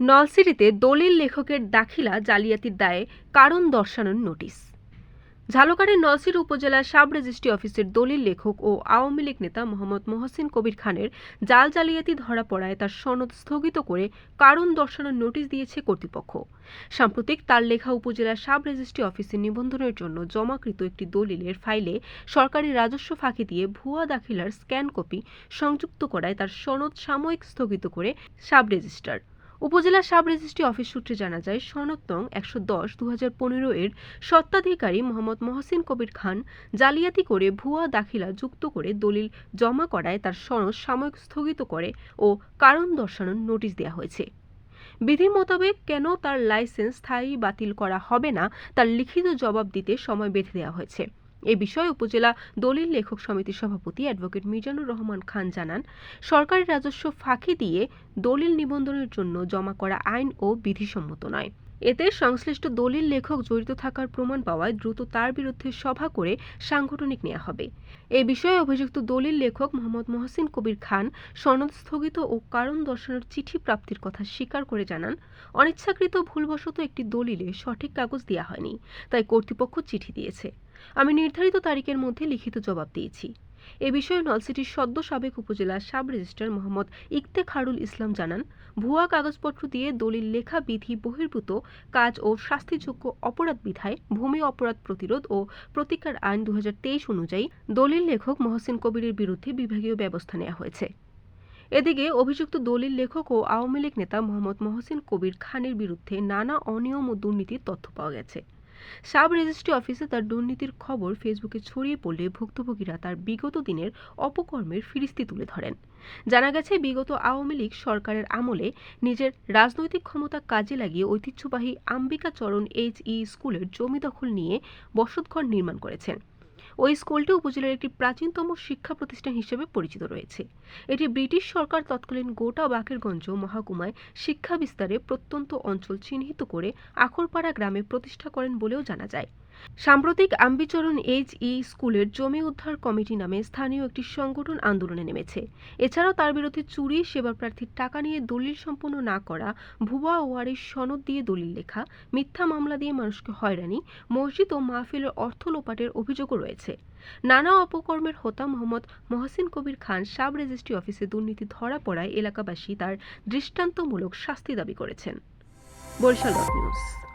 নলসিটিতে দলিল লেখকের দাখিলা জালিয়াতির দায়ে কারণ দর্শানোর নোটিশ। ঝালকাঠের নলসির উপজেলার সাব রেজিস্ট্রি অফিসের দলিল লেখক ও আওয়ামী লীগ নেতা মোহাম্মদ মহসিন কবির খানের জাল জালিয়াতি ধরা পড়ায় তার সনদ স্থগিত করে কারণ দর্শানোর নোটিশ দিয়েছে কর্তৃপক্ষ। সাম্প্রতিক তার লেখা উপজেলার সাব রেজিস্ট্রি অফিসে নিবন্ধনের জন্য জমাকৃত একটি দলিলের ফাইলে সরকারি রাজস্ব ফাঁকি দিয়ে ভুয়া দাখিলার স্ক্যান কপি সংযুক্ত করায় তার সনদ সাময়িক স্থগিত করে সাব রেজিস্ট্রার। উপজেলা সাব রেজিস্ট্রি অফিস সূত্রে জানা যায়, সনদ নং একশো দশ দু এর স্বত্বাধিকারী মোহাম্মদ মহসিন কবির খান জালিয়াতি করে ভুয়া দাখিলা যুক্ত করে দলিল জমা করায় তার সনদ সাময়িক স্থগিত করে ও কারণ দর্শানোর নোটিশ দেওয়া হয়েছে। বিধি মোতাবেক কেন তার লাইসেন্স স্থায়ী বাতিল করা হবে না, তার লিখিত জবাব দিতে সময় বেঁধে দেওয়া হয়েছে। এ বিষয়ে উপজেলা দলিল লেখক সমিতির সভাপতি অ্যাডভোকেট মিজানুর রহমান খান জানান সরকারি রাজস্ব ফাঁকি দিয়ে দলিল নিবন্ধনের জন্য জমা করা আইন ও বিধিসম্মত নয়। এতে সংশ্লিষ্ট দলিল লেখক জড়িত থাকার প্রমাণ পাওয়ায় দ্রুত তার বিরুদ্ধে সভা করে সাংগঠনিক নেওয়া হবে। এ বিষয়ে অভিযুক্ত দলিল লেখক মোহাম্মদ মহসিন কবির খান সনদ স্থগিত ও কারণ দর্শানোর চিঠি প্রাপ্তির কথা স্বীকার করে জানান, অনিচ্ছাকৃত ভুলবশত একটি দলিলে সঠিক কাগজ দেওয়া হয়নি, তাই কর্তৃপক্ষ চিঠি দিয়েছে। আমি নির্ধারিত তারিখের মধ্যে লিখিত জবাব দিয়েছি। এ বিষয়ে নলসিটির সদ্য সাবেক উপজেলা সাব রেজিস্ট্রার মোহাম্মদ ইকতেখারুল ইসলাম জানান, ভুয়া কাগজপত্র দিয়ে দলিল লেখা বিধি বহির্ভূত, কাজ ও শাস্তিযোগ্য অপরাধ বিধায় ভূমি অপরাধ প্রতিরোধ ও প্রতিকার আইন দু হাজার তেইশ অনুযায়ী দলিল লেখক মহসিন কবিরের বিরুদ্ধে বিভাগীয় ব্যবস্থা নেওয়া হয়েছে। এদিকে অভিযুক্ত দলিল লেখক ও আওয়ামী লীগ নেতা মোহাম্মদ মহসিন কবির খানের বিরুদ্ধে নানা অনিয়ম ও দুর্নীতির তথ্য পাওয়া গেছে। সাব রেজিস্ট্রি অফিসে তার দুর্নীতির খবর ফেসবুকে ছড়িয়ে পড়লে ভুক্তভোগীরা তার বিগত দিনের অপকর্মের ফিরিস্তি তুলে ধরেন। জানা গেছে, বিগত আওয়ামী লীগ সরকারের আমলে নিজের রাজনৈতিক ক্ষমতা কাজে লাগিয়ে ঐতিহ্যবাহী আম্বিকাচরণ এইচ ই স্কুলের জমি দখল নিয়ে বসতঘর নির্মাণ করেছেন। ওই স্কুলটি উপজেলার একটি প্রাচীনতম শিক্ষা প্রতিষ্ঠান হিসেবে পরিচিত রয়েছে। এটি ব্রিটিশ সরকার তৎকালীন গোটা বাকেরগঞ্জ মহাকুমায় শিক্ষা বিস্তারে প্রত্যন্ত অঞ্চল চিহ্নিত করে আখরপাড়া গ্রামে প্রতিষ্ঠা করেন বলেও জানা যায়। সাম্প্রতিক আম্বিচরণ এইচ ই স্কুলের জমি উদ্ধার কমিটি নামে স্থানীয় একটি সংগঠন আন্দোলনে নেমেছে। এছাড়াও তার বিরুদ্ধে চুরি, সেবা প্রার্থীর টাকা নিয়ে দলিল সম্পন্ন না করা, ভুয়া ওয়ারিশ সনদ দিয়ে দলিল লেখা, মিথ্যা মামলা দিয়ে মানুষকে হয়রানি, মসজিদ ও মাহফিলের অর্থ লোপাটের অভিযোগও রয়েছে। নানা অপকর্মের হোতা মোহাম্মদ মহসিন কবির খান সাব রেজিস্ট্রি অফিসে দুর্নীতি ধরা পড়ায় এলাকাবাসী তার দৃষ্টান্তমূলক শাস্তি দাবি করেছেন। Barishal dot news.